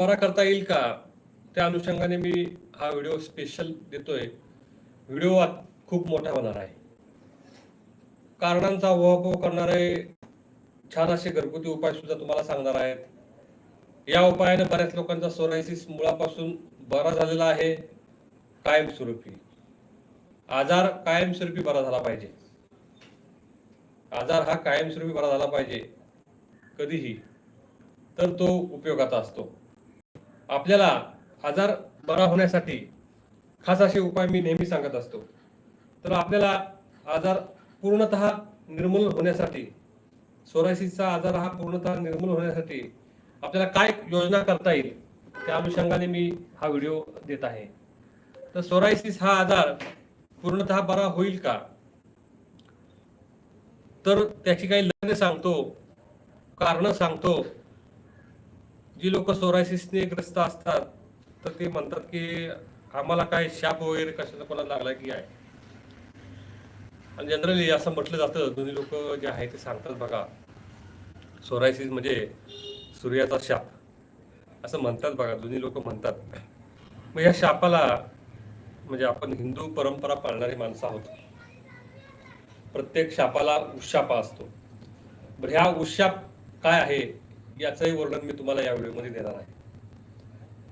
बरा करता येईल का? त्या अनुषंगाने मी हा व्हिडिओ स्पेशल देतोय. व्हिडिओ खूप मोठा होणार आहे. कारणांचा उहापोह करणारे छान असे घरगुती उपाय सुद्धा तुम्हाला सांगणार आहेत. या उपायाने बऱ्याच लोकांचा सोरायसिस मुळापासून बरा झालेला आहे. कायमस्वरूपी. आजार कायमस्वरूपी बरा झाला पाहिजे. आजार हा कायमस्वरूपी बरा झाला पाहिजे. कधीही. तर तो उपयोगाचा असतो. आपल्याला आजार बरा होण्यासाठी खास असे उपाय मी नेहमी सांगत असतो. तर आपल्याला आजार पूर्णतः निर्मूल होण्यासाठी सोरायसिसचा आजार हा पूर्णतः निर्मूल होण्यासाठी आपल्याला काय योजना करता येईल त्या अनुषंगाने मी हा व्हिडिओ देत आहे. तर सोरायसिस हा आजार पूर्णतः बरा होईल का? तर त्याची काही लग्न सांगतो कारण सांगतो. जी लोक सोरायसिसने ग्रस्त असतात तर ते म्हणतात की आम्हाला काय शाप वगैरे कशाचा कोणाला लागला की आहे आणि जनरली असं म्हटलं जातं दोन्ही लोक जे आहे ते सांगतात बघा सोरायसिस म्हणजे सूर्याचा शाप. असं म्हणतात बघा दोन्ही लोक म्हणतात. मग या शापाला म्हणजे आपण हिंदू परंपरा पाळणारी माणसं आहोत. प्रत्येक शापाला उशापा असतो. बरं ह्या उशाप काय आहे? याचंही वर्णन मी तुम्हाला या व्हिडिओमध्ये देणार आहे.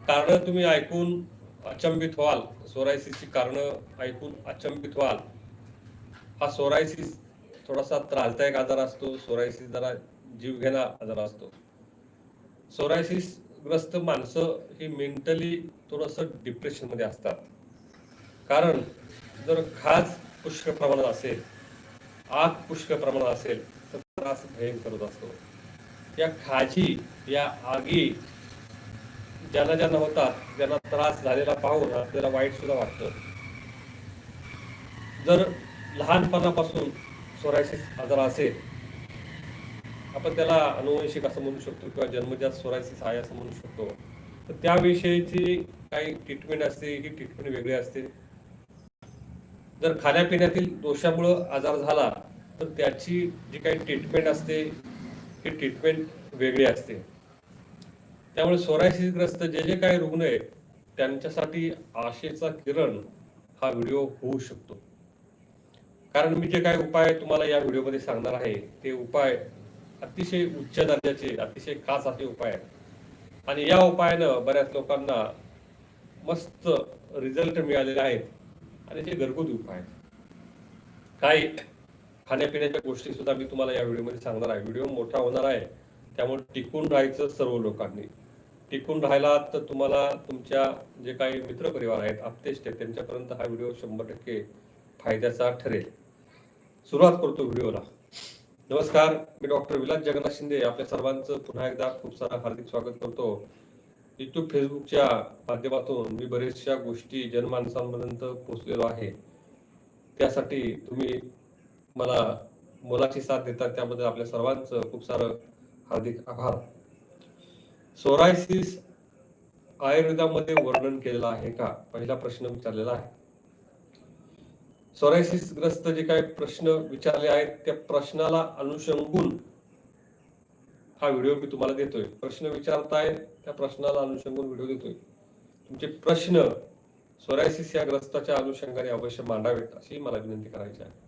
कारण तुम्ही ऐकून अचंबित व्हाल. सोरायसिसची कारणं ऐकून अचंबित व्हाल. हा सोरायसिस थोडासा त्रासदायक आजार असतो. सोरायसिस जरा जीवघेणा आजार असतो. सोरायसिस ग्रस्त माणसं ही मेंटली थोडंसं डिप्रेशनमध्ये असतात. कारण जर खाज पुष्कळ प्रमाणात असेल आग पुष्कळ प्रमाणात असेल तर त्रास भयंकर होत असतो. या खाजी या आगी ज्यांना ज्यांना होतात ज्यांना त्रास झालेला पाहून आपल्याला वाईट सुद्धा वाटतं. जर लहानपणापासून सोरायसिस आजार असेल आपण त्याला अनुवंशिक असं म्हणू शकतो किंवा जन्मजात सोरायसिस आहे असं म्हणू शकतो. तर त्याविषयीची काही ट्रीटमेंट असते ही ट्रीटमेंट वेगळी असते. जर खाण्यापिण्यातील दोषामुळं आजार झाला तर त्याची जी काही ट्रीटमेंट असते ही ट्रीटमेंट वेगळी असते. त्यामुळे सोरायसिसग्रस्त जे जे काही रुग्ण आहेत त्यांच्यासाठी आशेचा किरण हा व्हिडिओ होऊ शकतो. कारण मी जे काही उपाय तुम्हाला या व्हिडिओमध्ये सांगणार आहे ते उपाय अतिशय उच्च दर्जाचे अतिशय खास असे उपाय आहेत. आणि या उपायानं बऱ्याच लोकांना मस्त रिझल्ट मिळालेले आहेत. आणि ते घरगुती उपाय आहेत. काही खाण्यापिण्याच्या गोष्टी सुद्धा मी तुम्हाला या व्हिडिओमध्ये सांगणार आहे. व्हिडिओ मोठा होणार आहे. त्यामुळे टिकून राहायचं सर्व लोकांनी. टिकून राहिला तर तुम्हाला तुमच्या जे काही मित्रपरिवार आहेत आपतेष्ट आहेत त्यांच्यापर्यंत हा व्हिडिओ शंभर टक्के फायद्याचा ठरेल. सुरुवात करतो व्हिडिओला. नमस्कार मी डॉक्टर विलास जगन्नाथ शिंदे. आपल्या सर्वांचं पुन्हा एकदा खूप सारा हार्दिक स्वागत करतो. युट्यूब फेसबुकच्या माध्यमातून मी बरेचशा गोष्टी जनमानसांपर्यंत पोहोचलेलो आहे. त्यासाठी तुम्ही मला मोलाची साथ देतात. त्याबद्दल आपल्या सर्वांचं खूप सारं हार्दिक आभार. सोरायसिस आयुर्वेदामध्ये वर्णन केलेलं आहे का? पहिला प्रश्न विचारलेला आहे. सोरायसिस ग्रस्त जे काही प्रश्न विचारले आहेत त्या प्रश्नाला अनुषंगून हा व्हिडिओ मी तुम्हाला देतोय. प्रश्न विचारताय त्या प्रश्नाला अनुषंगून व्हिडिओ देतोय. तुमचे प्रश्न सोरायसिस या ग्रस्ताच्या अनुषंगाने अवश्य मांडावेत अशी मला विनंती करायची आहे.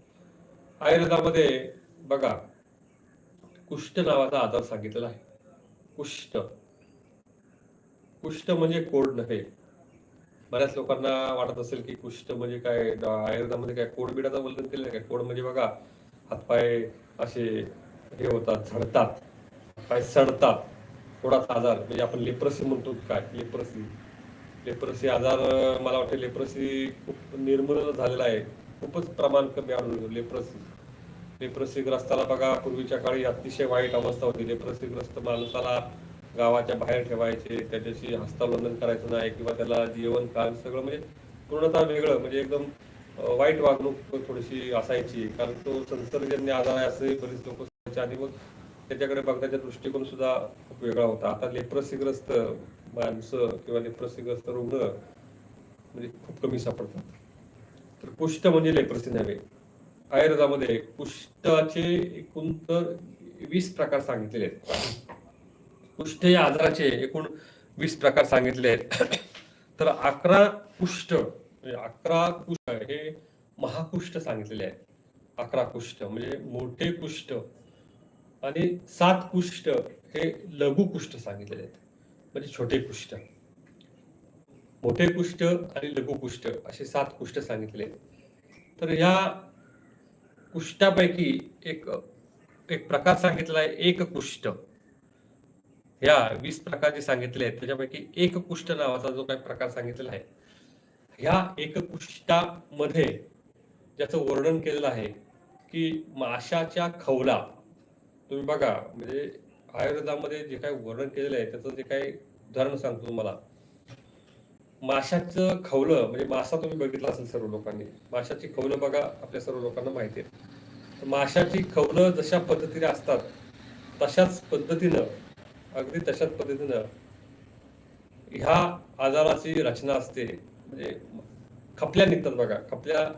आयुर्वेदामध्ये बघा कुष्ठ नावाचा आजार सांगितलेला आहे. कुष्ठ. कुष्ठ म्हणजे कोड नव्हे. बऱ्याच लोकांना वाटत असेल की कुष्ठ म्हणजे काय आयुर्वेदामध्ये काय कोड बिडाचा वर्णन केलं काय? कोड म्हणजे बघा हातपाय असे हे होतात झडतात. पाय सडतात. कोडाचा आजार म्हणजे आपण लेप्रसी म्हणतो काय? लेप्रसी. लेप्रसी आजार मला वाटतं लेप्रसी खूप निर्मूलन झालेला आहे. खूपच प्रमाण कमी आढळून लेप्रसी. लेप्रसीग्रस्ताला बघा पूर्वीच्या काळी अतिशय वाईट अवस्था होती. लेप्रसीग्रस्त माणसाला गावाच्या बाहेर ठेवायचे त्याच्याशी हस्तावलंबन करायचं नाही किंवा त्याला जीवन काम सगळं म्हणजे पूर्णतः वेगळं म्हणजे एकदम वाईट वागणूक थोडीशी असायची. कारण तो संसर्गजन्य आजार आहे असे बरेच लोक आणि मग त्याच्याकडे बघण्याचा दृष्टिकोन सुद्धा खूप वेगळा होता. आता लेप्रसीग्रस्त माणसं किंवा लेप्रसीग्रस्त रुग्ण म्हणजे खूप कमी सापडतात. तर कुष्ठ म्हणजे लेप्रसी नव्हे आयुर्वेदामध्ये कुष्ठाचे एकूण तर वीस प्रकार सांगितलेले आहेत. कुष्ठ या आजाराचे एकूण वीस प्रकार सांगितले आहेत. तर अकरा कुष्ठ म्हणजे अकरा कुष्ठ हे महाकुष्ठ सांगितलेले आहेत. अकरा कुष्ठ म्हणजे मोठे कुष्ठ आणि सात कुष्ठ हे लघु कुष्ठ सांगितलेले आहेत. म्हणजे छोटे कुष्ठ मोठे कुष्ठ आणि लघुकुष्ठ असे सात कुष्ठ सांगितले. तर ह्या कुष्ठापैकी एक एक प्रकार सांगितला आहे एक कुष्ठ. या वीस प्रकार जे सांगितले आहेत त्याच्यापैकी एक कुष्ठ नावाचा जो काही प्रकार सांगितलेला आहे ह्या एक कुष्ठामध्ये ज्याचं वर्णन केलेलं आहे की माशाच्या खवला. तुम्ही बघा म्हणजे आयुर्वेदामध्ये जे काही वर्णन केलेलं आहे त्याचं जे काही उदाहरण सांगतो तुम्हाला. माशाचं खवलं म्हणजे मासा तुम्ही बघितला असेल सर्व लोकांनी. माशाची खवलं बघा आपल्या सर्व लोकांना माहिती आहे. माशाची खवलं जशा पद्धतीने असतात तशाच पद्धतीनं अगदी तशाच पद्धतीनं ह्या आजाराची रचना असते. म्हणजे खपल्या निघतात बघा खपल्या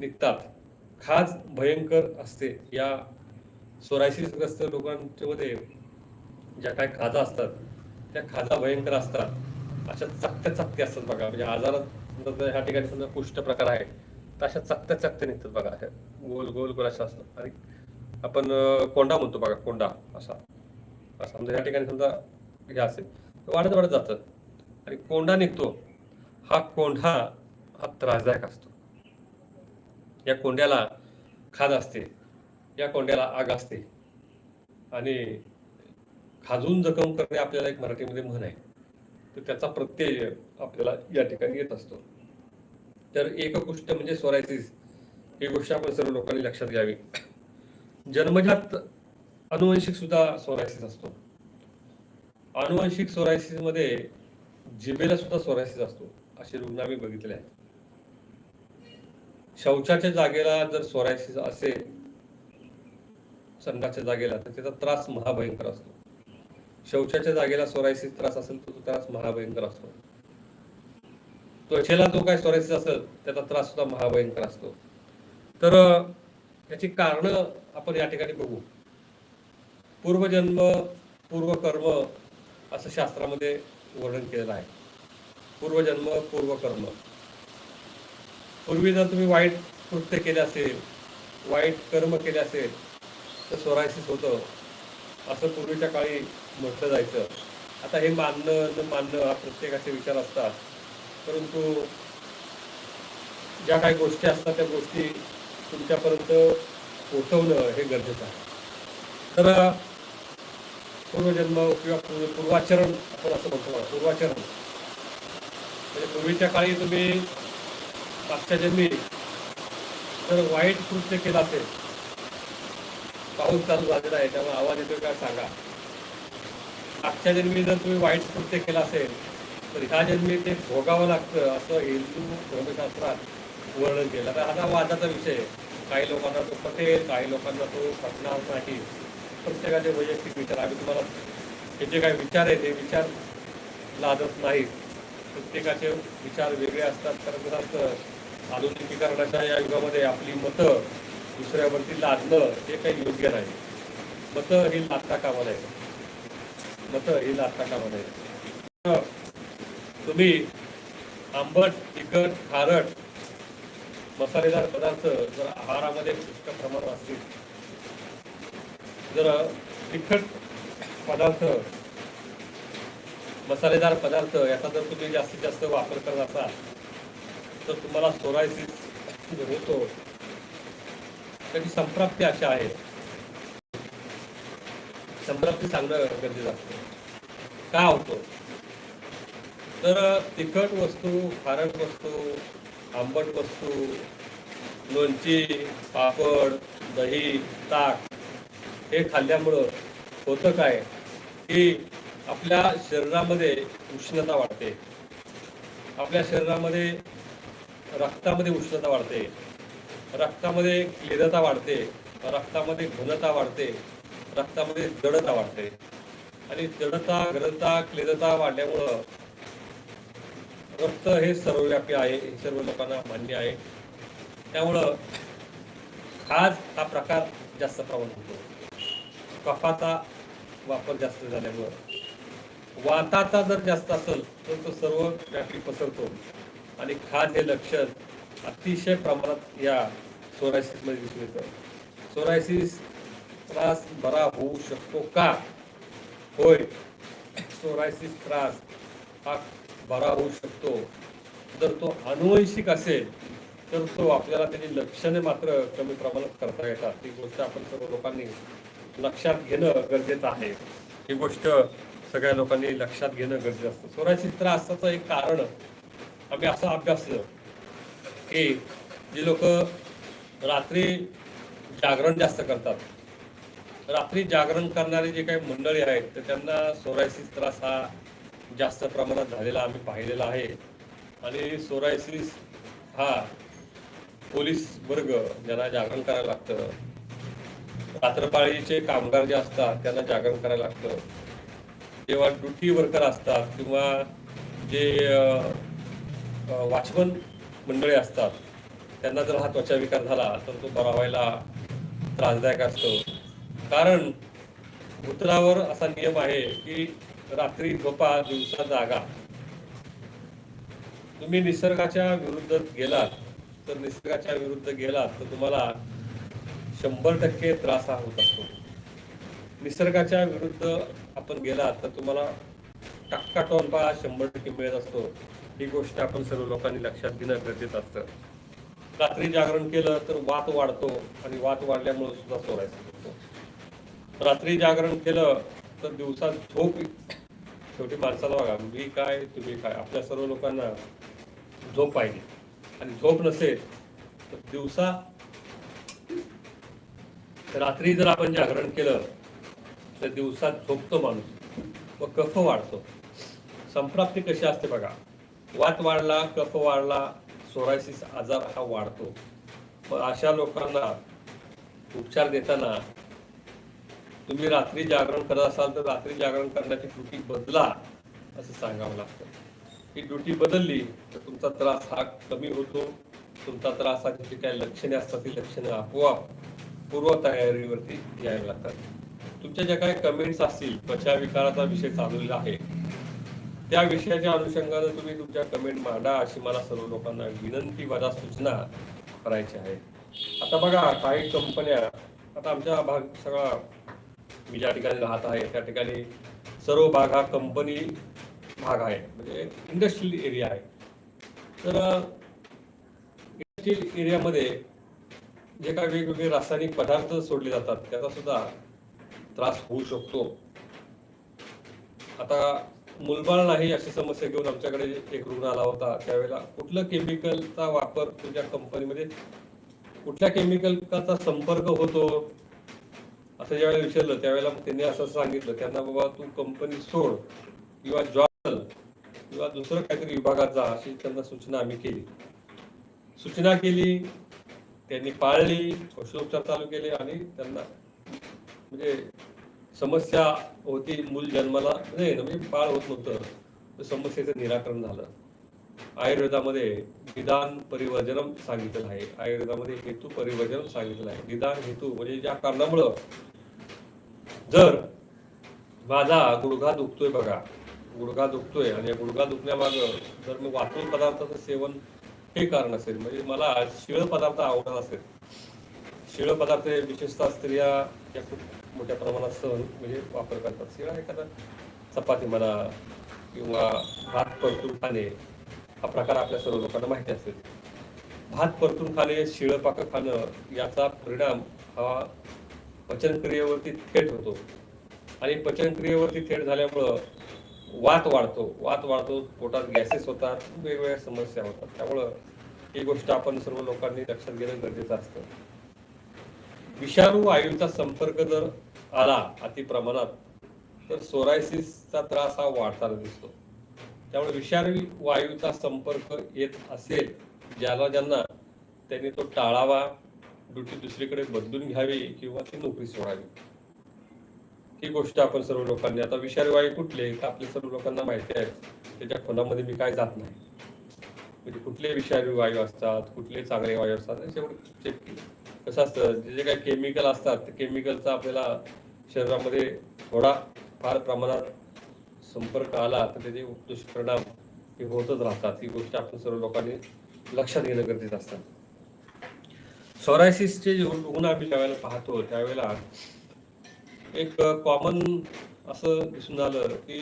निघतात. खाज भयंकर असते. या सोरायसिसग्रस्त लोकांच्या मध्ये ज्या काही खाजा असतात त्या खाजा भयंकर असतात. अशा चकत्या चकत्या असतात बघा. म्हणजे आजारात ह्या ठिकाणी समजा कुष्ठ प्रकार आहे तर अशा चकत्या चकत्या निघतात बघा. अशा गोल गोल गोल अशा असतात. आणि आपण कोंडा म्हणतो बघा कोंडा असा. असा समजा ह्या ठिकाणी समजा हे असेल तर वाढत वाढत जातं. आणि कोंडा निघतो. हा कोंढा हा त्रासदायक असतो. या कोंड्याला खाज असते. या कोंड्याला आग असते. आणि खाजून जखम करणे आपल्याला एक मराठीमध्ये म्हण आहे. तर त्याचा प्रत्यय आपल्याला या ठिकाणी येत असतो. तर एक गोष्ट म्हणजे स्वरायसिस ही गोष्ट आपण सर्व लोकांनी लक्षात घ्यावी. जन्मजात अनुवंशिक सुद्धा सोरायसिस असतो. अनुवंशिक सोरायसिसमध्ये जिबेला सुद्धा सोरायसिस असतो असे रुग्ण आम्ही बघितले आहेत. शौचाच्या जागेला जर सोरायसिस असेल संडाच्या जागेला तर त्याचा त्रास महाभयंकर असतो. शौचाच्या जागेला सोरायसिस त्रास असेल तर तो त्रास महाभयंकर असतो. त्वचेला जो काय सोरायसिस असेल त्याचा त्रास सुद्धा महाभयंकर असतो. तर याची कारणं आपण या ठिकाणी बघू. पूर्वजन्म पूर्वकर्म असं शास्त्रामध्ये वर्णन केलेलं आहे. पूर्वजन्म पूर्वकर्म. पूर्वी जर तुम्ही वाईट कृत्य केले असेल वाईट कर्म केले असेल तर सोरायसिस होतं. असं पूर्वीच्या काळी म्हटलं जायचं. आता हे मानणं न मानणं हा प्रत्येकाचे विचार असतात. परंतु ज्या काही गोष्टी असतात त्या गोष्टी तुमच्यापर्यंत पोचवणं हे गरजेचं आहे. तर पूर्वजन्म किंवा पूर्वाचरण आपण असं म्हणतो पूर्वाचरण. म्हणजे पूर्वीच्या काळी तुम्ही मागच्या जन्मी जर वाईट कृत्य केलं असेल पाऊस चालू झालेला आहे त्यामुळे आवाज येतोय का सांगा. मागच्या जन्मी जर तुम्ही वाईट कृत्य केलं असेल तर ह्या जन्मी ते भोगावं लागतं असं हिंदू धर्मशास्त्रात वर्णन केलं. तर आता वादाचा विषय आहे. काही लोकांना तो पटेल काही लोकांना तो पटणार नाही. प्रत्येकाचे वैयक्तिक विचार. आम्ही तुम्हाला हे जे काही विचार आहे ते विचार लादत नाहीत प्रत्येकाचे विचार वेगळे असतात. कारण असतं आधुनिकीकरणाच्या या युगामध्ये आपली मतं दुसऱ्यावरती लादणं हे काही योग्य नाही. मतं ही लादता कामा नये. मतं ही लादता कामा नये. तुम्ही आंबट तिखट खारट मसालेदार पदार्थ जर आहारामध्ये पुष्कळ प्रमाणात असतील जर तिखट पदार्थ मसालेदार पदार्थ याचा जर तुम्ही जास्तीत जास्त वापर करत असाल तर तुम्हाला सोरायसिस होतो त्याची संप्राप्ती अशा आहे. संप्राप्ती सांगणं गरजेचं असतं. का होतो? तर तिखट वस्तू खारट वस्तू आंबट वस्तू लोणची पापड दही ताक हे खाल्ल्यामुळं होतं काय? की आपल्या शरीरामध्ये उष्णता वाढते. आपल्या शरीरामध्ये रक्तामध्ये उष्णता वाढते. रक्तामध्ये क्लिदता वाढते रक्तामध्ये घनता वाढते रक्तामध्ये जडता वाढते. आणि जडता घनता क्लिदता वाढल्यामुळं रक्त हे सर्वव्यापी आहे हे सर्व लोकांना मान्य आहे. त्यामुळं खाज हा प्रकार जास्त प्रमाणात होतो. कफाचा वापर जास्त झाल्यामुळं. वाताचा जर जास्त असेल तर तो सर्व व्यापी पसरतो. आणि खाज हे लक्षण अतिशय प्रमाणात या सोरायसिसमध्ये दिसून येतं. सोरायसिस त्रास बरा होऊ शकतो का? होय. सोरायसिस त्रास हा बरा होऊ शकतो. जर तो अनुवंशिक असेल तर तो आपल्याला त्याची लक्षणे मात्र कमी प्रमाणात करता येतात. ही गोष्ट आपण सर्व लोकांनी लक्षात घेणं गरजेचं आहे. ही गोष्ट सगळ्या लोकांनी लक्षात घेणं गरजेचं असतं. सोरायसिस त्रासाचं एक कारण आम्ही असं अभ्यासलं की जी लोक रात्री जागरण जास्त करतात. रात्री जागरण करणारी जे काही मंडळी आहेत तर त्यांना सोरायसिस त्रास हा जास्त प्रमाणात झालेला आम्ही पाहिलेला आहे. आणि सोरायसिस हा पोलीस वर्ग ज्यांना जागरण करायला लागतं रात्रपाळीचे कामगार जे असतात त्यांना जागरण करायला लागतं. जेव्हा ड्युटी वर्कर असतात किंवा जे वॉचमन मंडळी असतात त्यांना जर हा त्वचा विकार झाला तर तो बरा व्हायला त्रासदायक असतो. कारण उतरावर असा नियम आहे की रात्री झोपा दिवसा जागा. तुम्ही निसर्गाच्या विरुद्ध गेलात तर निसर्गाच्या विरुद्ध गेलात तर तुम्हाला शंभर टक्के त्रास हा होत असतो. निसर्गाच्या विरुद्ध आपण गेलात तर तुम्हाला टक्का टोनपा शंभर टक्के मिळत असतो. ही गोष्ट आपण सर्व लोकांनी लक्षात घेणं गरजेचं असतं. रात्री जागरण केलं तर वात वाढतो आणि वात वाढल्यामुळे सुद्धा सोडायचं होतो. रात्री जागरण केलं तर दिवसात झोप शेवटी माणसाला बघा मी काय तुम्ही काय? आपल्या सर्व लोकांना झोप पाहिजे. आणि झोप नसेल तर दिवसा रात्री जर आपण जागरण केलं तर दिवसात झोपतो माणूस. व कफ वाढतो. संप्राप्ती कशी असते बघा. वात वाढला कफ वाढला सोरायसिस आजार हा वाढतो. मग अशा लोकांना उपचार देताना तुम्ही रात्री जागरण करत असाल तर रात्री जागरण करण्याची ड्युटी बदला असं सांगावं लागतं. ही ड्युटी बदलली तर तुमचा त्रास हा कमी होतो. तुमचा त्रासाची जी काही लक्षणे असतात ती लक्षणे आपोआप पूर्व तयारीवरती यायला लागतात. तुमच्या ज्या काही कमेंट्स असतील त्वचा विकाराचा विषय चालवलेला आहे त्या विषयाच्या अनुषंगानं तुम्ही तुमच्या कमेंट मांडा अशी मला सर्व लोकांना विनंती वजा सूचना करायची आहे. आता बघा काही कंपन्या आता आमचा भाग सगळा मी ज्या ठिकाणी राहत आहे त्या ठिकाणी सर्व भाग हा कंपनी भाग आहे. म्हणजे इंडस्ट्रियल एरिया आहे. तर इंडस्ट्रियल एरियामध्ये जे काही वेगवेगळे रासायनिक पदार्थ सोडले जातात त्याचा सुद्धा त्रास होऊ शकतो. आता मुलबाळ नाही अशी समस्या घेऊन आमच्याकडे एक रुग्ण आला होता. त्यावेळेला कुठलं केमिकलचा वापर तुमच्या कंपनीमध्ये कुठल्या केमिकलचा संपर्क होतो? असं ज्यावेळेला विचारलं त्यावेळेला मग त्यांनी असं सांगितलं त्यांना बाबा तू कंपनी सोड किंवा जॉब किंवा दुसरं काहीतरी विभागात जा अशी त्यांना सूचना आम्ही केली. सूचना केली त्यांनी पाळली औषधोपचार चालू केले आणि त्यांना म्हणजे समस्या होती मूल जन्माला नाही म्हणजे बाळ होत नव्हतं. तर समस्येचं निराकरण झालं. आयुर्वेदामध्ये निदान परिवर्जनम सांगितलं आहे. आयुर्वेदामध्ये हेतू परिवर्जन सांगितलं आहे. निदान हेतू म्हणजे ज्या कारणामुळं जर माझा गुडघा दुखतोय बघा गुडघा दुखतोय आणि गुडघा दुखण्यामागं जर मी वातून पदार्थाचं सेवन हे कारण असेल म्हणजे मला शिळ पदार्थ आवडत असेल. शिळ पदार्थ हे विशेषतः स्त्रिया या खूप मोठ्या प्रमाणात सण म्हणजे वापर करतात. शिळा एखादा चपाती म्हणा किंवा भात परतून खाणे हा प्रकार आपल्या सर्व लोकांना माहिती असेल. भात परतून खाणे शिळं पाकं खाणं याचा परिणाम हा पचनक्रियेवरती थेट होतो. आणि पचनक्रियेवरती थेट झाल्यामुळं वात वाढतो. वात वाढतो पोटात गॅसेस होतात वेगवेगळ्या समस्या होतात. त्यामुळं ही गोष्ट आपण सर्व लोकांनी लक्षात घेणं गरजेचं असतं. विषाणू वायूचा संपर्क जर आला अति प्रमाणात. तर सोरायसिसचा त्रास हा वाढताना दिसतो. त्यामुळे विषारी वायूचा संपर्क येत असेल ज्याला ज्यांना त्यांनी तो टाळावा ड्युटी दुसरीकडे बदलून घ्यावी किंवा ती नोकरी सोडावी. ही गोष्ट आपण सर्व लोकांनी आता विषारी वायू कुठले तर आपल्या सर्व लोकांना माहिती आहे. त्याच्या खोलामध्ये मी काय जात नाही. म्हणजे कुठले विषारी वायू असतात कुठले चांगले वायू असतात याच्यामुळे चेक केलं. कसं असतं जे जे काही केमिकल असतात ते केमिकलचा आपल्याला शरीरामध्ये थोडा फार प्रमाणात संपर्क आला तर त्याचे दुष्परिणाम हे होतच राहतात. ही गोष्ट आपण सर्व लोकांनी लक्षात घेणं गरजेचं असतं. सोरायसिसचे जे रुग्ण आम्ही ज्यावेळेला पाहतो त्यावेळेला एक कॉमन असं दिसून आलं की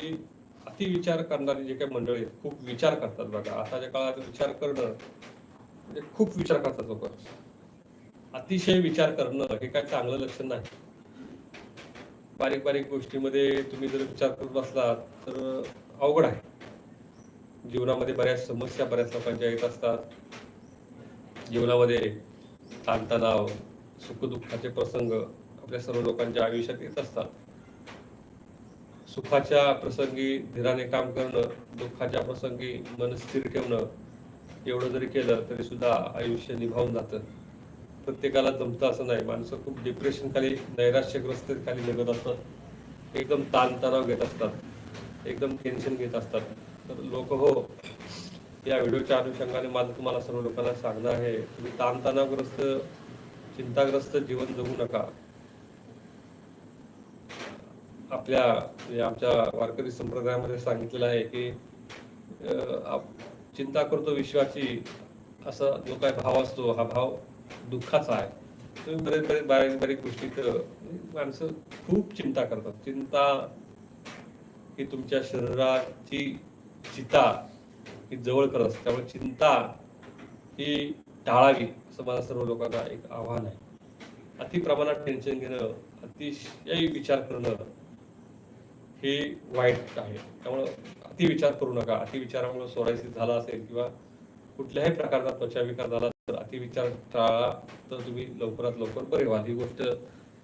अतिविचार करणारी जे काही मंडळी आहेत, खूप विचार करतात बघा. आताच्या काळात विचार करणं म्हणजे खूप विचार करतात लोक. अतिशय विचार करणं हे काय चांगलं लक्षण नाही. बारीक बारीक गोष्टीमध्ये तुम्ही जर विचार करत बसलात तर अवघड आहे. जीवनामध्ये बऱ्याच समस्या बऱ्याच लोकांच्या येत असतात. जीवनामध्ये ताणतणाव सुखदुःखाचे प्रसंग आपल्या सर्व लोकांच्या आयुष्यात येत असतात. सुखाच्या प्रसंगी धीराने काम करणं दुःखाच्या प्रसंगी मन स्थिर ठेवणं एवढं जरी केलं तरी सुद्धा आयुष्य निभावून जातं. प्रत्येकाला जमतं असं नाही. माणसं खूप डिप्रेशन खाली नैराश्यग्रस्त खाली निघत असतात. एकदम ताणतणाव घेत असतात. एकदम टेन्शन घेत असतात. तर लोक हो या व्हिडिओच्या अनुषंगाने माझं तुम्हाला सर्व लोकांना सांगणं आहे तुम्ही ताणतणावग्रस्त चिंताग्रस्त जीवन जगू नका. आपल्या म्हणजे आमच्या वारकरी संप्रदायामध्ये सांगितलेलं आहे की चिंता करतो विश्वाची असा जो काय भाव असतो हा भाव दुःखाचा आहे. तुम्ही बरेच बरेच बारीक बारीक गोष्टीत माणसं खूप चिंता करतात. चिंता ही तुमच्या शरीराची चिता ही जवळ करत असते. त्यामुळे चिंता ही टाळावी असं मला सर्व लोकांना एक आव्हान आहे. अति प्रमाणात टेन्शन घेणं अतिशय विचार करणं हे वाईट आहे. त्यामुळं अतिविचार करू नका. अतिविचारामुळे सोरायसिस झाला असेल किंवा कुठल्याही प्रकारचा त्वचा विकार झाला अतिविचार टाळा तर तुम्ही लवकरात लवकर बरे व्हाल ही गोष्ट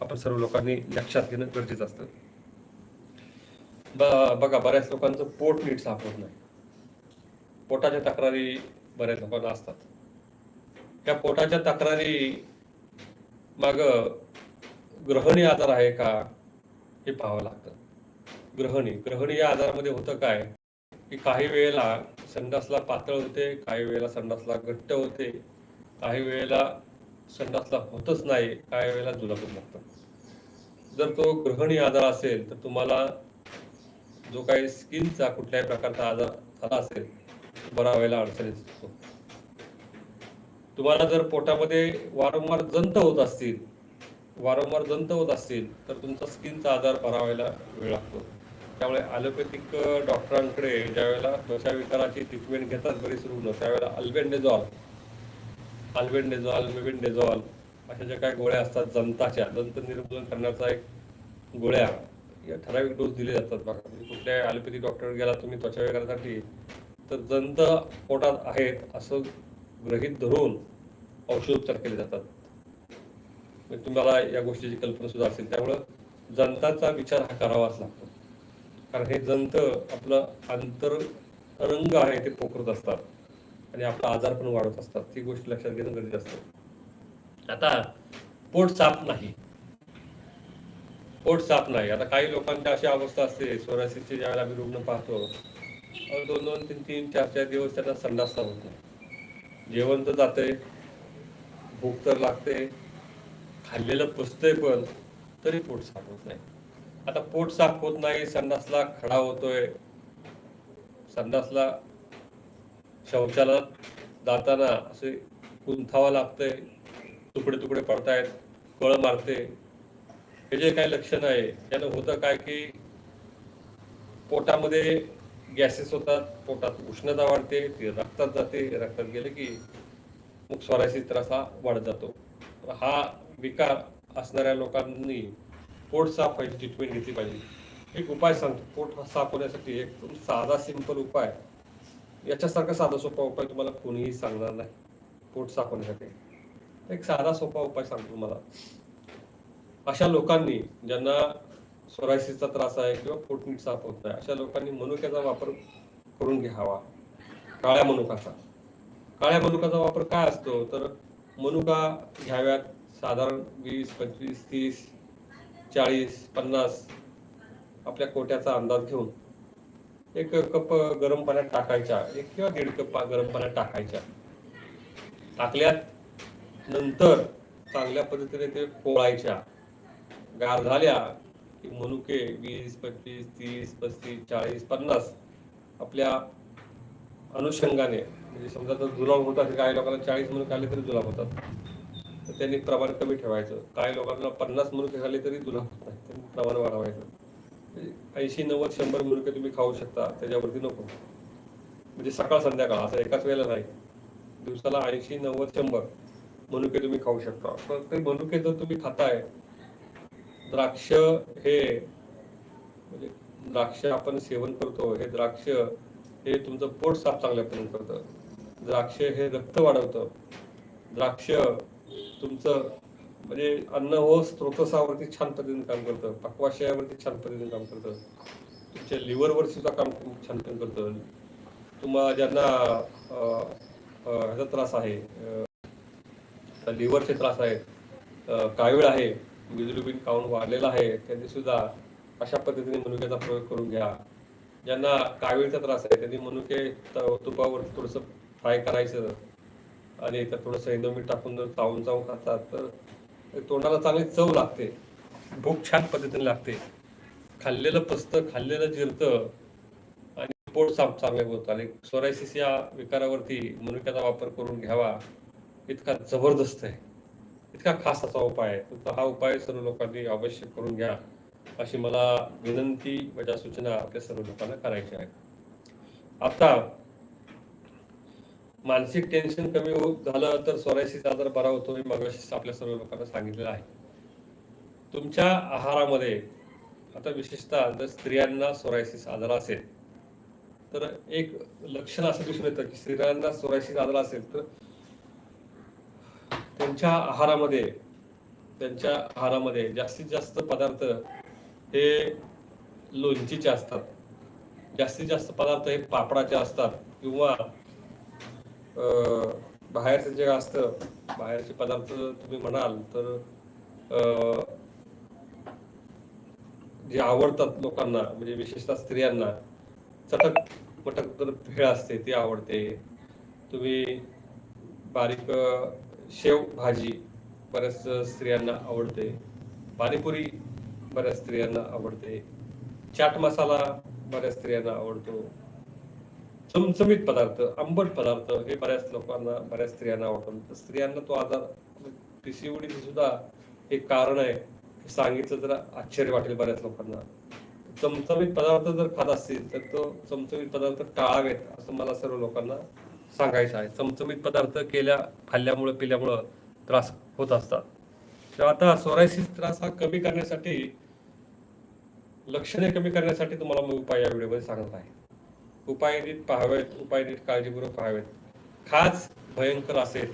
आपण सर्व लोकांनी लक्षात घेणं गरजेचं असतं. बघा बऱ्याच लोकांचं पोट नीट साफ होत नाही. पोटाच्या तक्रारी बऱ्याच लोकांना असतात. त्या पोटाच्या तक्रारी माग ग्रहणी आजार आहे का हे पाहावं लागतं. ग्रहणी ग्रहणी या आजारामध्ये होतं काय की काही वेळेला संडासला पातळ होते काही वेळेला संडासला घट्ट होते. काही वेळेला संडासला होतच नाही काही वेळेला जुलाबच लागतं. जर तो ग्रहणी आजार असेल तर तुम्हाला जो काही स्किनचा कुठल्याही प्रकारचा आजार झाला असेल बरा व्हायला अडचणीत असतो. तुम्हाला जर पोटामध्ये वारंवार जंत होत असतील वारंवार जंत होत असतील तर तुमचा स्किनचा आजार बरा व्हायला वेळ लागतो. त्यामुळे ॲलोपॅथिक डॉक्टरांकडे uh, ज्यावेळेला त्वचा विकाराची ट्रीटमेंट घेतात बरीच रुग्ण त्यावेळेला अल्बेंडेझॉल अल्बेंडेझॉल मेबेंडेझॉल अशा ज्या काय गोळ्या असतात जंताच्या दंत निर्मूलन करण्याचा एक गोळ्या या ठराविक डोस दिले जातात. बघा म्हणजे कुठल्या ॲलोपॅथी डॉक्टर गेला तुम्ही त्वचा करण्यासाठी तर जंत पोटात आहेत असं गृहीत धरून औषधोपचार केले जातात. म्हणजे तुम्हाला या गोष्टीची कल्पना सुद्धा असेल. त्यामुळं जंताचा विचार हा करावाच लागतो. कारण हे जंत आपलं आंतर रंग आहे ते पोखरत असतात. आणि आपला आजार पण वाढवत असतात. ती गोष्ट लक्षात घेणं गरजेचं असतं. आता पोट साफ नाही. पोट साफ नाही. आता काही लोकांची अशी अवस्था असते. सोरासिसचे ज्यावेळेला आम्ही रुग्ण पाहतो दोन दोन तीन तीन चार चार दिवस त्यांना संडास होत. नाही जेवण तर जातंय भूक तर लागते खाल्लेलं पुसतंय पण तरी पोट साफ होत नाही. आता पोट साफ होत नाही संडासला खडा होतोय. संडासला शौचाला जाताना असे कुंथावा लागतंय तुकडे तुकडे पडतायत कळ मारते. हे जे काही लक्षण आहे त्यानं होतं काय की पोटामध्ये गॅसेस होतात पोटात उष्णता वाढते ती रक्तात जाते. रक्तात गेले की मग स्वरायसिस त्रासा वाढत जातो. हा विकार असणाऱ्या लोकांनी पोट साफ व्हायची ट्रीटमेंट घेतली पाहिजे. एक उपाय सांगतो पोट साफ होण्यासाठी एक साधा सिंपल उपाय याच्यासारखा साधा सोपा उपाय तुम्हाला कोणीही सांगणार नाही. पोट साफ होण्यासाठी एक साधा सोपा उपाय सांगतो तुम्हाला. अशा लोकांनी ज्यांना सोरायसिसचा त्रास आहे किंवा पोटनीट साफ होत नाही अशा लोकांनी मनुक्याचा वापर करून घ्यावा. काळ्या मनुकाचा. काळ्या मनुकाचा वापर काय असतो? तर मनुका घ्याव्यात साधारण वीस पंचवीस तीस चाळीस पन्नास आपल्या कोट्याचा अंदाज घेऊन. एक कप गरम पाण्यात टाकायच्या एक किंवा दीड कप गरम पाण्यात टाकायच्या टाकल्यात नंतर चांगल्या पद्धतीने ते पोळायच्या. गार झाल्या की मनुके वीस पंचवीस तीस पस्तीस चाळीस पन्नास आपल्या अनुषंगाने म्हणजे समजा जर जुलाब होतात काही लोकांना चाळीस मनुके आले तरी जुलाब होतात. तर त्यांनी प्रमाण कमी ठेवायचं. काही लोकांना पन्नास मनुके खाल्ले तरी जुलाब होत नाही त्यांनी प्रमाण वाढवायचं. ऐंशी नव्वद शंभर मनुके तुम्ही खाऊ शकता त्याच्यावरती नको. म्हणजे सकाळ संध्याकाळ असं एकाच वेळेला नाही. दिवसाला ऐंशी नव्वद शंभर मनुके तुम्ही खाऊ शकता. तर ते मनुके जर तुम्ही खाताय द्राक्ष हे म्हणजे द्राक्ष आपण सेवन करतो हे द्राक्ष हे तुमचं पोट साफ चांगल्यापर्यंत करतं. द्राक्ष हे रक्त वाढवतं. द्राक्ष तुमचं म्हणजे अन्न हो स्त्रोतसावरती छान पद्धतीने काम करतं. पक्वाशयावरती छान पद्धतीने काम करतं. तुमच्या लिव्हरवर सुद्धा काम खूप छान काम करतं. तुम्हाला ज्यांना ह्याचा त्रास आहे लिव्हरचे त्रास आहेत कावीळ आहे बिन काऊन वाढलेला आहे त्यांनी सुद्धा अशा पद्धतीने मनुक्याचा प्रयोग करून घ्या. ज्यांना कावीळचा त्रास आहे त्यांनी मनुके तुपावर थोडंसं फ्राय करायचं आणि त्यात थोडंसं इंदोमीठ टाकून जर चावून चावून खातात. तर तोंडाला चांगली चव लागते. भूक छान पद्धतीने लागते. खाल्लेलं पचतं खाल्लेलं जिरतं आणि पोट साफ चांगले होत. आले सोरायसिस या विकारावरती मनुक्याचा वापर करून घ्यावा इतका जबरदस्त आहे. इतका खास असा उपाय आहे. तर हा उपाय सर्व लोकांनी अवश्य करून घ्या अशी मला विनंती माझ्या सूचना आपल्या सर्व लोकांना करायची आहे आता मानसिक टेन्शन कमी होत झालं तर सोरायसिस आजार बरा होतो हे मगाशीच आपल्या सर्व लोकांना सांगितलेलं आहे. तुमच्या आहारामध्ये आता विशेषतः जर स्त्रियांना सोरायसिस आजार असेल तर एक लक्षण असं दिसून येतं की स्त्रियांना सोरायसिस आजार असेल तर त्यांच्या आहारामध्ये त्यांच्या आहारामध्ये जास्तीत जास्त पदार्थ हे लोणचीचे असतात. जास्तीत जास्त पदार्थ हे पापडाचे असतात किंवा बाहेरचं जे असतं बाहेरचे पदार्थ तुम्ही म्हणाल तर अं, जे आवडतात लोकांना म्हणजे विशेषतः स्त्रियांना चटक मटक तर भेळ असते ती आवडते. तुम्ही बारीक शेव भाजी बऱ्याच स्त्रियांना आवडते. पाणीपुरी बऱ्याच स्त्रियांना आवडते. चाट मसाला बऱ्याच स्त्रियांना आवडतो. चमचमीत पदार्थ आंबट पदार्थ हे बऱ्याच लोकांना बऱ्याच स्त्रियांना आवडतात. तर स्त्रियांना तो आजार पीसीओडी सुद्धा एक कारण आहे. हे सांगितलं तर आश्चर्य वाटेल बऱ्याच लोकांना. चमचमीत पदार्थ जर खात असतील तर तो चमचमीत पदार्थ टाळावेत असं मला सर्व लोकांना सांगायचं आहे. चमचमीत पदार्थ केल्या खाल्ल्यामुळे पिल्यामुळं त्रास होत असतात. तर आता सोरायसिस त्रास हा कमी करण्यासाठी लक्षणे कमी करण्यासाठी तुम्हाला मी उपाय या व्हिडिओमध्ये सांगत आहे. उपाय नीट पाहावेत उपाय नीट काळजीपूर्वक पाहावेत. खाज भयंकर असेल.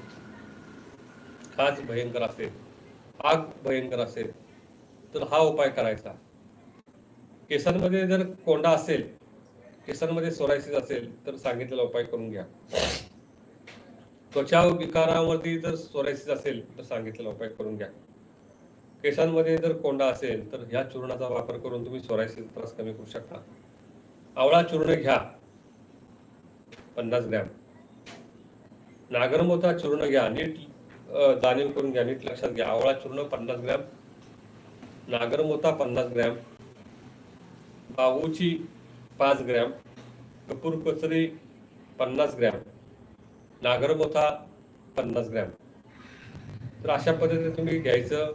खाज भयंकर असेल. आग भयंकर असेल. तर हा उपाय करायचा. केसांमध्ये जर कोंडा असेल केसांमध्ये सोरायसिस असेल तर सांगितलेला उपाय करून घ्या. त्वचा विकारावरती जर सोरायसिस असेल तर सांगितलेला उपाय करून घ्या. केसांमध्ये जर कोंडा असेल तर ह्या चूर्णाचा वापर करून तुम्ही सोरायसिस त्रास कमी करू शकता. आवळा चूर्ण घ्या. पन्नास ग्रॅम. नागरमोथा चूर्ण घ्या नीट जाणीव करून घ्या नीट लक्षात घ्या. आवळा चूर्ण पन्नास ग्रॅम. नागरमोथा पन्नास ग्रॅम. बाहूची पाच ग्रॅम. कपूर कचरी पन्नास ग्रॅम. नागरमोथा पन्नास ग्रॅम. तर अशा पद्धतीने तुम्ही घ्यायचं.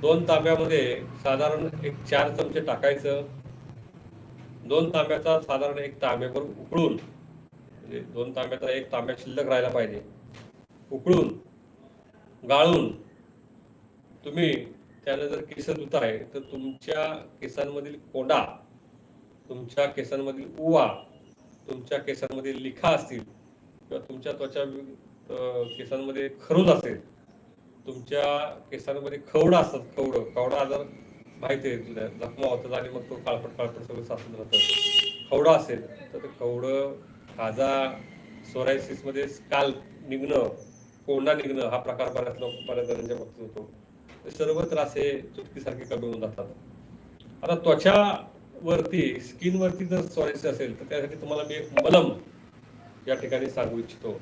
दोन तांब्यामध्ये साधारण एक चार चमचे टाकायचं. दोन तांब्याचा साधारण एक तांब्यावर उकळून म्हणजे दोन तांब्याचा एक तांब्या शिल्लक राहायला पाहिजे. उकळून गाळून तुम्ही त्यानं जर केस धुताय तर तुमच्या केसांमधील कोंडा तुमच्या केसांमधील उवा तुमच्या केसांमध्ये लिखा असतील किंवा तुमच्या त्वचा केसांमध्ये खरूज असेल तुमच्या केसांमध्ये खवडा असतात खवडं कवडा जर माहिती आहे तुला जखमा होतात आणि मग तो काळपट काळपट सगळं साचून राहतं. खवडा असेल तर ते खवडं खाजा सोरायसिसमध्ये मध्ये निघणं कोंडा निघणं हा प्रकार बऱ्याच लोक बऱ्याच जणांच्या बाबतीत होतो. सर्व त्रास हे चुटकीसारखे कमी होऊन जातात. आता त्वचा वरती स्किन वरती जर सोरायसिस असेल तर त्यासाठी तुम्हाला मी एक मलम या ठिकाणी सांगू इच्छितो.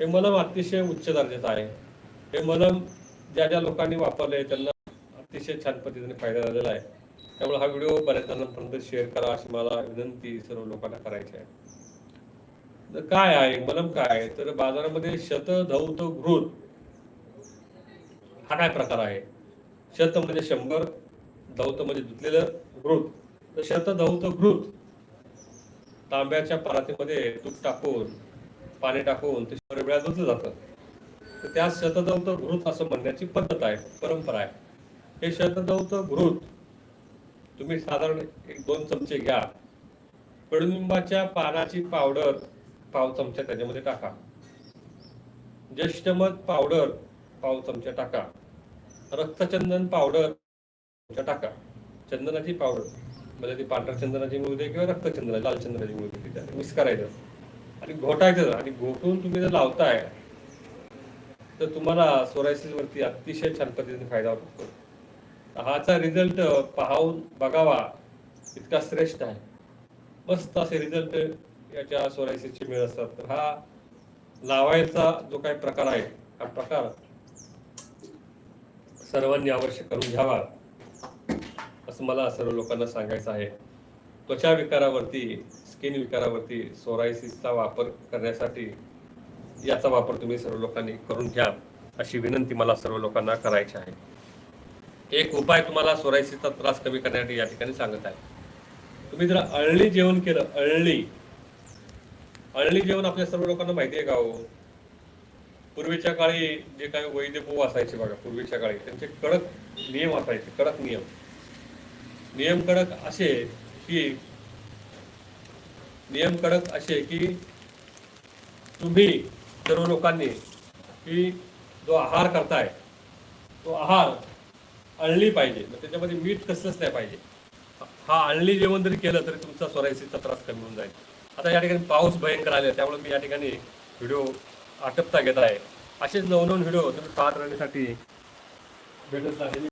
हे मलम अतिशय उच्च दर्जाचं आहे. हे मलम ज्या ज्या लोकांनी वापरले त्यांना अतिशय छान पद्धतीने फायदा झालेला आहे. त्यामुळे हा व्हिडिओ बऱ्याच जणांपर्यंत शेअर करा अशी मला विनंती सर्व लोकांना करायची आहे. तर काय आहे? मलम काय आहे? तर बाजारामध्ये शत धौत घृत हा काय प्रकार आहे? शत म्हणजे शंभर धौत म्हणजे धुतलेलं घृत तर शत धौत घृत तांब्याच्या परातीमध्ये तूप टाकून पाणी टाकून ते शंभर वेळा धुतलं जातं. तर त्या शतधौत घृत असं म्हणण्याची पद्धत आहे परंपरा आहे. हे शतदौत घृत तुम्ही साधारण एक दोन चमचे घ्या. कडुलिंबाच्या पानाची पावडर पाव चमचा त्याच्यामध्ये टाका. ज्येष्ठमध पावडर पाव चमचा टाका. रक्तचंदन पावडर चमचा टाका. चंदनाची पावडर म्हणजे ती पांढऱ्या चंदनाची मिळू दे किंवा रक्तचंदन लाल चंदनाची मिळू दे. मिक्स करायचं. आणि घोटायचं. आणि घोटून तुम्ही जर लावताय तर तुम्हाला सोरायसिसवरती अतिशय छान पद्धतीने फायदा होतो. हाचा रिझल्ट पाहून बघावा. इतका श्रेष्ठ आहे. मस्त असे रिझल्ट याच्या सोरायसीचे मिळत असतात. तर हा लावायचा जो काही प्रकार आहे हा प्रकार सर्वांनी अवश्य करून घ्यावा. असं मला सर्व लोकांना सांगायचं आहे. त्वचा विकारावरती स्किन विकारावरती सोरायसिसचा वापर करण्यासाठी याचा वापर तुम्ही सर्व लोकांनी करून घ्या अशी विनंती मला सर्व लोकांना करायची आहे. एक उपाय तुम्हाला सोरायसीचा त्रास कमी करण्यासाठी या ठिकाणी सांगत आहे. तुम्ही जर अळणी जेवण केलं अळणी अळणी जेवण आपल्या सर्व लोकांना माहिती आहे का हो? पूर्वीच्या काळी जे काही वैद्य भाऊ असायचे बघा पूर्वीच्या काळी त्यांचे कडक नियम असायचे कडक नियम. नियम कडक असे की नियम कडक असे की तुम्ही सर्व लोकांनी की जो आहार करताय तो आहार अळली पाहिजे. मग त्याच्यामध्ये मीठ कसलंच नाही पाहिजे. हा अळली जेवण जरी केलं तरी तुमचा स्वरायसीचा त्रास कमी होऊन जाईल. आता या ठिकाणी पाऊस भयंकर आले त्यामुळे मी या ठिकाणी व्हिडिओ आटपता घेत आहे. असेच नवनवन व्हिडिओ तुम्ही पाहत राहण्यासाठी भेटत